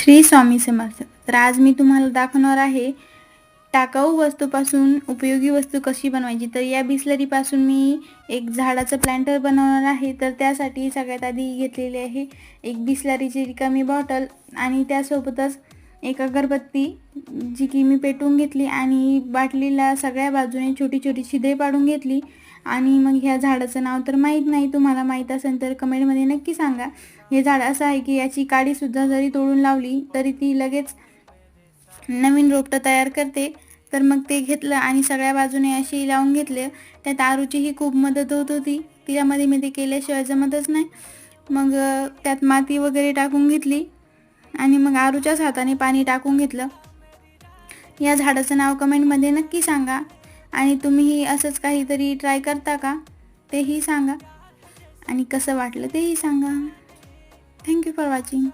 श्री स्वामी समर्थ. तर आज मी तुम्हाला दाखवणार आहे टाकाऊ वस्तूपासून उपयोगी वस्तू कशी बनवायची. तर या बिस्लरीपासून मी एक झाडाचं प्लांटर बनवणार आहे. तर त्यासाठी सगळ्यात आधी घेतलेली आहे एक बिस्लरीची रिकामी बॉटल आणि त्यासोबतच एक अगरबत्ती जी की मी पेटवून घेतली आणि बाटलीला सगळ्या बाजूने छोटी छोटी छिद्रे पाडून घेतली. आणि मग ह्या झाडाचं नाव तर माहीत नाही. तुम्हाला माहीत असेल तर कमेंटमध्ये नक्की सांगा. हे झाड असं आहे की याची काडीसुद्धा जरी तोडून लावली तरी ती लगेच नवीन रोपटं तयार करते. तर मग ते घेतलं आणि सगळ्या बाजूने अशी लावून घेतले. त्यात आरूचीही खूप मदत होत होती. तिच्यामध्ये मी ते केल्याशिवाय जमतच नाही. मग त्यात माती वगैरे टाकून घेतली. आणि मग आरूच्याच हाताने पाणी टाकून घेतलं. या झाडाचं नाव कमेंटमध्ये नक्की सांगा. आणि तुम्हीही असंच काहीतरी ट्राय करता का? तेही सांगा. आणि कसं वाटलं तेही सांगा. Thank you for watching.